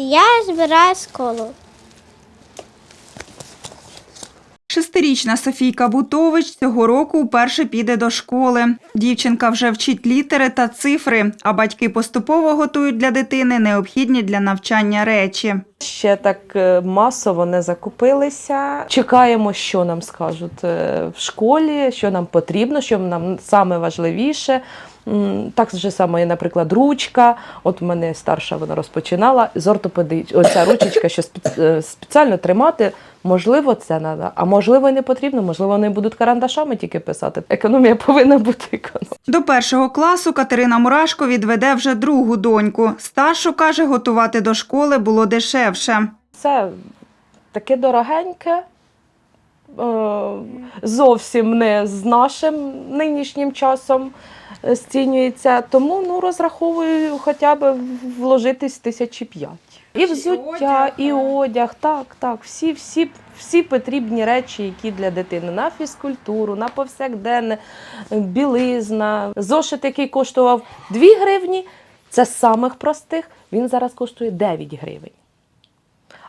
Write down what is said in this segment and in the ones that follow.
Я збираю школу. Шестирічна Софійка Бутович цього року вперше піде до школи. Дівчинка вже вчить літери та цифри, а батьки поступово готують для дитини необхідні для навчання речі. Ще так е, масово не закупилися. Чекаємо, що нам скажуть е, в школі, що нам потрібно, що нам саме важливіше. Так же саме, наприклад, ручка. От в мене старша вона розпочинала з ортопедич. Оця ручечка, що е, спеціально тримати. Можливо, це треба, а можливо, і не потрібно. Можливо, вони будуть карандашами тільки писати. Економія повинна бути економія. До першого класу Катерина Мурашко відведе вже другу доньку. Старшу каже, готувати до школи було дешевше. Це таке дорогеньке, е, зовсім не з нашим нинішнім часом е, зцінюється. Тому ну, розраховую хоча б вложитись тисячі п'ять. І взуття, одяг, і е. одяг, так, так, всі, всі, всі потрібні речі, які для дитини на фізкультуру, на повсякденне, е, білизна. Зошит, який коштував 2 гривні, це з самих простих, він зараз коштує 9 гривень.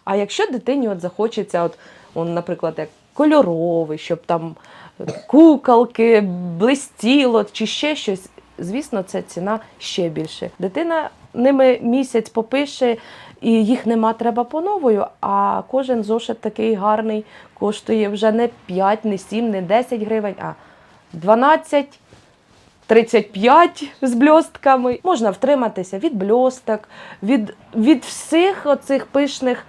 А якщо дитині от захочеться, от, он, наприклад, як кольоровий, щоб там куколки, блистіло чи ще щось, звісно, це ціна ще більше. Дитина ними місяць попише, і їх нема треба по новою, а кожен зошит такий гарний коштує вже не 5, не 7, не 10 гривень, а 12 35 з бльостками. Можна втриматися від бльосток, від, від всіх оцих пишних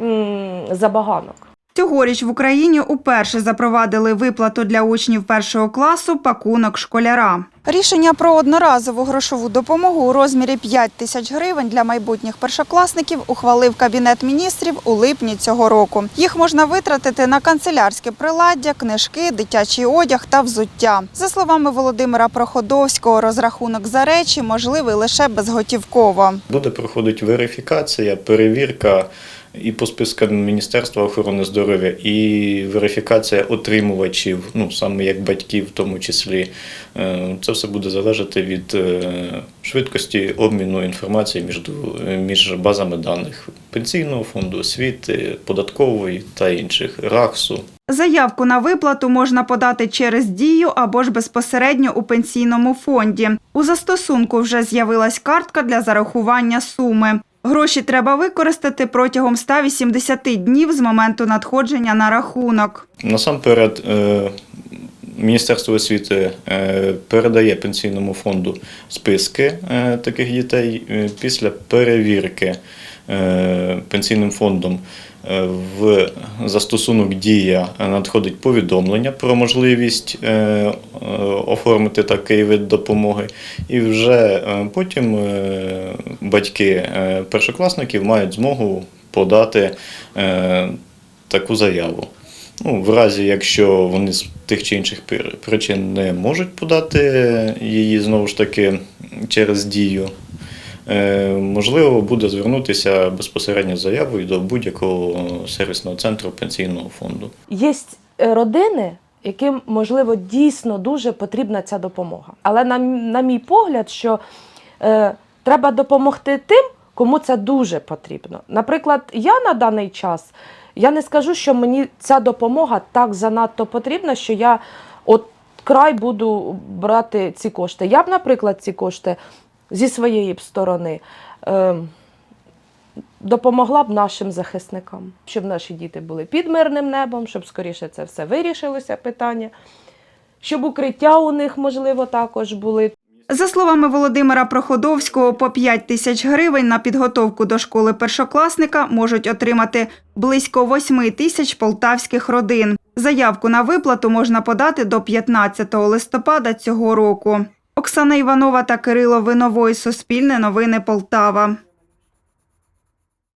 м, забаганок. Цьогоріч в Україні уперше запровадили виплату для учнів першого класу пакунок школяра. Рішення про одноразову грошову допомогу у розмірі 5 тисяч гривень для майбутніх першокласників ухвалив Кабінет міністрів у липні цього року. Їх можна витратити на канцелярське приладдя, книжки, дитячий одяг та взуття. За словами Володимира Проходовського, розрахунок за речі можливий лише безготівково. Буде проходити верифікація, перевірка і по спискам Міністерства охорони здоров'я, і верифікація отримувачів, ну саме як батьків, в тому числі. Е, Це все буде залежати від е, швидкості обміну інформації між, між базами даних пенсійного фонду, освіти, податкової та інших РАХСу. Заявку на виплату можна подати через дію або ж безпосередньо у пенсійному фонді. У застосунку вже з'явилась картка для зарахування суми. Гроші треба використати протягом 180 днів з моменту надходження на рахунок. Насамперед, е, Міністерство освіти е, передає пенсійному фонду списки е, таких дітей після перевірки пенсійним фондом. е, В застосунок дія надходить повідомлення про можливість е, е, оформити такий вид допомоги, і вже е, потім е, батьки е, першокласників мають змогу подати е, таку заяву. Ну, в разі, якщо вони з тих чи інших причин не можуть подати її знову ж таки через дію, е, можливо буде звернутися безпосередньо з заявою до будь-якого сервісного центру пенсійного фонду. Є е, родини, яким, можливо, дійсно дуже потрібна ця допомога. Але на, на мій погляд, що е, треба допомогти тим, кому це дуже потрібно. Наприклад, я на даний час я не скажу, що мені ця допомога так занадто потрібна, що я от край буду брати ці кошти. Я б, наприклад, ці кошти зі своєї б сторони. Е, допомогла б нашим захисникам, щоб наші діти були під мирним небом, щоб скоріше це все вирішилося питання, щоб укриття у них, можливо, також були. За словами Володимира Проходовського, по 5 тисяч гривень на підготовку до школи першокласника можуть отримати близько 8 тисяч полтавських родин. Заявку на виплату можна подати до 15 листопада цього року. Оксана Іванова та Кирило Виновой. Суспільне новини Полтава.